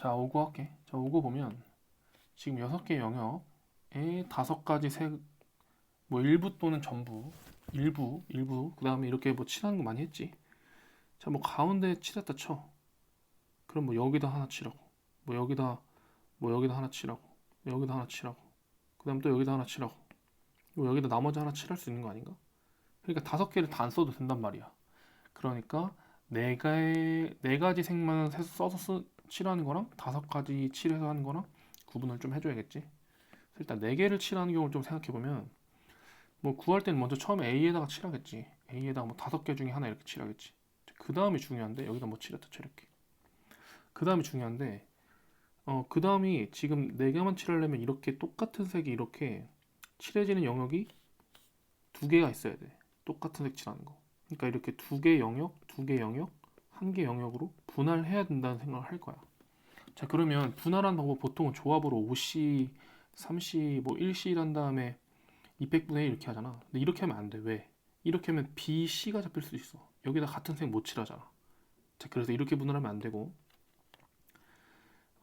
자, 5구 할게. 자, 5구 보면 지금 6개 영역에 다섯 가지 색, 뭐 일부 또는 전부, 일부, 일부, 그 다음에 이렇게 뭐 칠하는 거 많이 했지. 자, 뭐 가운데 칠했다 쳐. 그럼 뭐 여기다 하나 칠하고, 뭐 여기다, 뭐 여기다 하나 칠하고, 여기다 하나 칠하고, 그 다음 또 여기다 하나 칠하고, 뭐 여기다 나머지 하나 칠할 수 있는 거 아닌가? 그러니까 다섯 개를 다 안 써도 된단 말이야. 그러니까 네 가의 네 가지 색만 써서 쓰, 칠하는 거랑 다섯 가지 칠해서 하는 거랑 구분을 좀 해줘야겠지. 일단 네 개를 칠하는 경우를 좀 생각해 보면 뭐 구할 때는 먼저 처음에 A에다가 칠하겠지. A에다가 뭐 다섯 개 중에 하나 이렇게 칠하겠지. 그 다음이 중요한데 여기다 뭐 칠했다 쳐 이렇게. 그 다음이 중요한데 어 그 다음이 지금 네 개만 칠하려면 이렇게 똑같은 색이 이렇게 칠해지는 영역이 두 개가 있어야 돼. 똑같은 색 칠하는 거. 그러니까 이렇게 두 개 영역, 두 개 영역, 한 개 영역으로 분할해야 된다는 생각을 할 거야. 자, 그러면 분할하는 방법 보통은 조합으로 5C, 3C, 뭐 1C란 다음에 200분의 1 이렇게 하잖아. 근데 이렇게 하면 안 돼. 왜? 이렇게 하면 B, C가 잡힐 수 있어. 여기다 같은 색 못 칠하잖아. 자, 그래서 이렇게 분할하면 안 되고,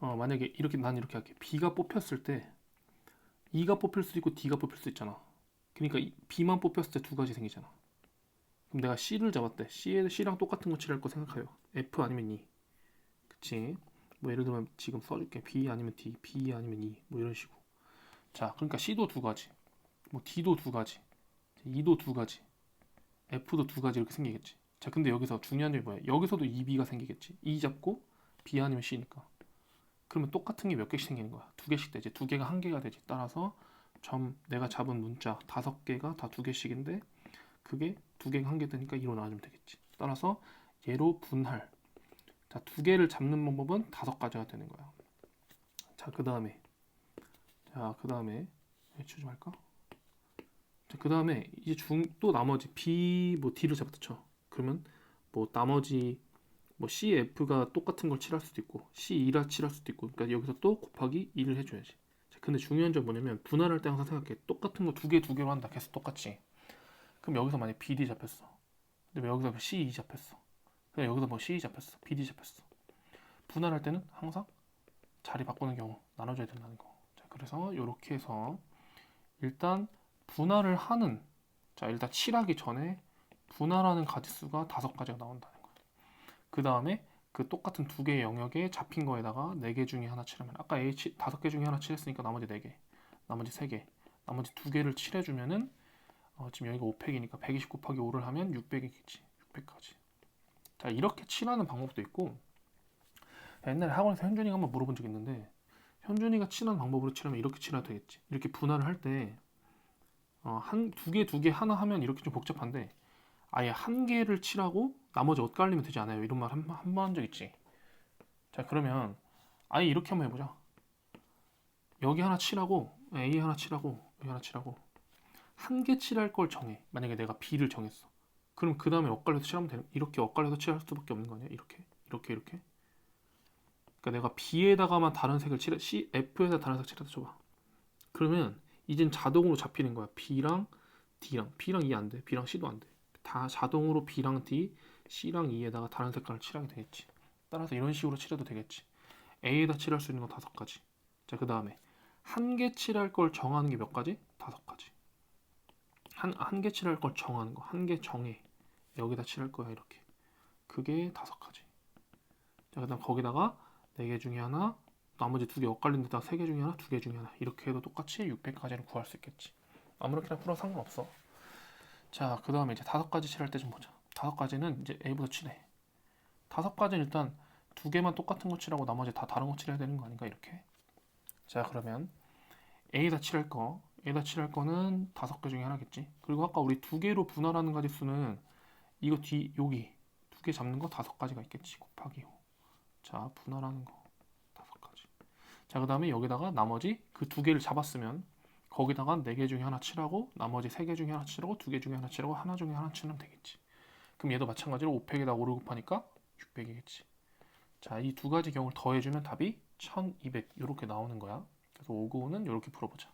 어, 만약에 이렇게 난 이렇게 할게. B가 뽑혔을 때 E가 뽑힐 수 있고 D가 뽑힐 수 있잖아. 그러니까 이 B만 뽑혔을 때 두 가지 생기잖아. 그럼 내가 C를 잡았대. C에 C랑 똑같은 거 칠할 거 생각해요. F 아니면 E. 그치? 뭐 예를 들면 지금 써줄게. B 아니면 D, B 아니면 E. 뭐 이런 식으로. 자, 그러니까 C도 두 가지, 뭐 D도 두 가지, E도 두 가지, F도 두 가지 이렇게 생기겠지. 자, 근데 여기서 중요한 점이 뭐야? 여기서도 EB가 생기겠지. E 잡고 B 아니면 C니까. 그러면 똑같은 게 몇 개씩 생기는 거야? 두 개씩 되지. 두 개가 한 개가 되지. 따라서 점 내가 잡은 문자 다섯 개가 다 두 개씩인데 그게 두 개가 한 개 되니까 2로 나눠주면 되겠지. 따라서 얘로 분할. 자, 두 개를 잡는 방법은 다섯 가지가 되는 거야. 자, 그 다음에 자, 그 다음에 추좀 할까? 자, 그 다음에 이제 중 또 나머지 B 뭐 D를 잡았다 쳐. 그러면 뭐 나머지 뭐 C, F가 똑같은 걸 칠할 수도 있고 C, E라 칠할 수도 있고 그러니까 여기서 또 곱하기 2를 해줘야지. 자, 근데 중요한 점 뭐냐면 분할할 때 항상 생각해. 똑같은 거 두 개 두 개로 한다. 계속 똑같이. 그럼 여기서 만약 BD 잡혔어. 근데 여기서 CE 잡혔어. 그냥 여기서 뭐 CE 잡혔어. BD 잡혔어. 분할할 때는 항상 자리 바꾸는 경우 나눠줘야 된다는 거. 자, 그래서 이렇게 해서 일단 분할을 하는 자, 일단 칠하기 전에 분할하는 가지수가 다섯 가지가 나온다는 거야. 그 다음에 그 똑같은 두 개의 영역에 잡힌 거에다가 네 개 중에 하나 칠하면 아까 A 치- 다섯 개 중에 하나 칠했으니까 나머지 네 개, 나머지 세 개, 나머지 두 개를 칠해주면은 어, 지금 여기가 5팩이니까 120 곱하기 5를 하면 600이겠지. 600까지. 자, 이렇게 칠하는 방법도 있고 옛날에 학원에서 현준이가 한번 물어본 적 있는데 현준이가 칠하는 방법으로 칠하면 이렇게 칠해도 되겠지. 이렇게 분할을 할 때 어, 한 두 개, 두 개 하나 하면 이렇게 좀 복잡한데 아예 한 개를 칠하고 나머지 엇갈리면 되지 않아요? 이런 말 한 번 한 적 있지. 자, 그러면 아예 이렇게 한번 해보자. 여기 하나 칠하고 A 하나 칠하고 여기 하나 칠하고 한 개 칠할 걸 정해. 만약에 내가 B를 정했어. 그럼 그 다음에 엇갈려서 칠하면 되는. 이렇게 엇갈려서 칠할 수밖에 없는 거 아니야? 이렇게, 이렇게, 이렇게. 그러니까 내가 B에다가만 다른 색을 칠해, C, F에다 다른 색 칠해서 줘봐. 그러면 이젠 자동으로 잡히는 거야. B랑 D랑 B랑 E 안 돼. B랑 C도 안 돼. 다 자동으로 B랑 D, C랑 E에다가 다른 색깔을 칠하게 되겠지. 따라서 이런 식으로 칠해도 되겠지. A에다 칠할 수 있는 건 다섯 가지. 자, 그 다음에 한 개 칠할 걸 정하는 게 몇 가지? 다섯 가지. 한, 한 개 칠할 걸 정하는 거. 한 개 정해. 여기다 칠할 거야, 이렇게. 그게 다섯 가지. 자, 그 다음 거기다가 네 개 중에 하나, 나머지 두 개 엇갈린 데다가 세 개 중에 하나, 두 개 중에 하나. 이렇게 해도 똑같이 600까지는 구할 수 있겠지. 아무렇게나 풀어 상관없어. 자, 그 다음에 이제 다섯 가지 칠할 때 좀 보자. 다섯 가지는 이제 A보다 칠해. 다섯 가지는 일단 두 개만 똑같은 거 칠하고 나머지 다 다른 거 칠해야 되는 거 아닌가, 이렇게. 자, 그러면 A에다 칠할 거, 에다 칠할 거는 다섯 개 중에 하나겠지. 그리고 아까 우리 두 개로 분할하는 가지수는 이거 뒤 여기 두 개 잡는 거 다섯 가지가 있겠지. 곱하기 5. 자, 분할하는 거 다섯 가지. 자, 그 다음에 여기다가 나머지 그 두 개를 잡았으면 거기다가 네 개 중에 하나 칠하고 나머지 세 개 중에 하나 칠하고 두 개 중에 하나 칠하고 하나 중에 하나 칠하면 되겠지. 그럼 얘도 마찬가지로 5팩에다 5를 곱하니까 600이겠지. 자, 이 두 가지 경우를 더해주면 답이 1200 이렇게 나오는 거야. 그래서 595는 이렇게 풀어보자.